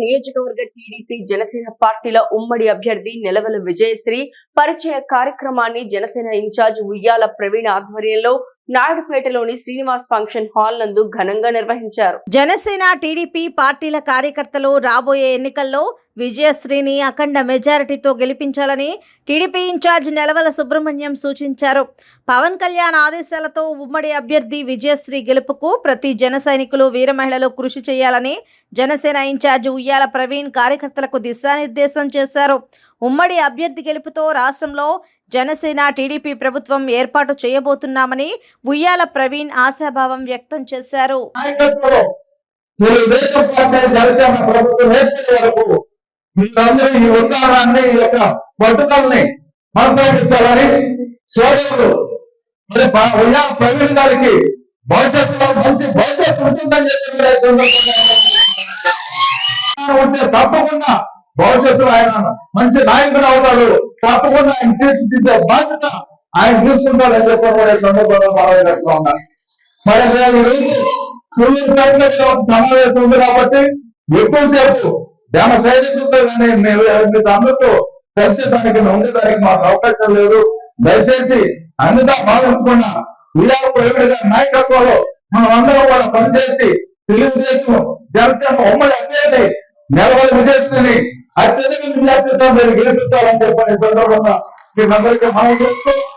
నియోజకవర్గ టీడీపీ జనసేన పార్టీల ఉమ్మడి అభ్యర్థి నెలవల విజయశ్రీ పరిచయ కార్యక్రమాన్ని జనసేన ఇన్ఛార్జ్ ఉయ్యాల ప్రవీణ్ ఆధ్వర్యంలో నాయుడుపేటలోని శ్రీనివాస్ ఫంక్షన్ హాల్ నందు ఘనంగా నిర్వహించారు. జనసేన టీడీపీ పార్టీల కార్యకర్తలు రాబోయే ఎన్నికల్లో విజయశ్రీని అఖండ మెజారిటీతో గెలిపించాలని టీడీపీ ఇన్ఛార్జ్ నెలవల సుబ్రహ్మణ్యం సూచించారు. పవన్ కళ్యాణ్ ఆదేశాలతో ఉమ్మడి అభ్యర్థి విజయశ్రీ గెలుపుకు ప్రతి జన సైనికులు వీర మహిళలు కృషి చేయాలని జనసేన ఇన్ఛార్జ్ ఉయ్యాల ప్రవీణ్ కార్యకర్తలకు దిశానిర్దేశం చేశారు. ఉమ్మడి అభ్యర్థి గెలుపుతో రాష్ట్రంలో జనసేన టీడీపీ ప్రభుత్వం ఏర్పాటు చేయబోతున్నామని ఉయ్యాల ప్రవీణ్ ఆశాభావం వ్యక్తం చేశారు. తెలుగుదేశం పార్టీ జనసేన ప్రభుత్వం వరకు మీరందరూ ఈ ఉత్సాహాన్ని ఈ యొక్క పట్టుదలని కొనసాగించాలని సోదరులు మరి బా- ఉయ్యాల ప్రవీణ్ గారికి భవిష్యత్తులో మంచి భవిష్యత్తు ఉంటుందని చెప్పి ఉంటే తప్పకుండా భవిష్యత్తులో ఆయన మంచి నాయకుడు అవుతాడు. తప్పకుండా ఆయన తీర్చిదిద్దే బాధ్యత ఆయన తీసుకుంటాడని చెప్పి కూడా ఈ సందర్భంగా మనం ఉన్నాను మరి ఈరోజు ఒక సమావేశం ఉంది కాబట్టి ఎక్కువసేపు జన సైనికులతో కానీ మీరు మీతో అందరితో ఉండేదానికి మాకు అవకాశం లేదు. దయచేసి అన్నిదా భావించకుండా ఉయ్యాల ప్రవీణ్ నాయకత్వంలో మనం అందరం కూడా పనిచేసి తెలుగుదేశం జనసేన ఉమ్మడి అభ్యర్థి నెలవల విజయశ్రీని అత్యధిక విద్యార్థితో మీరు గెలిపించాలని చెప్పని సందర్భంగా మీ అందరికీ మనం చేస్తూ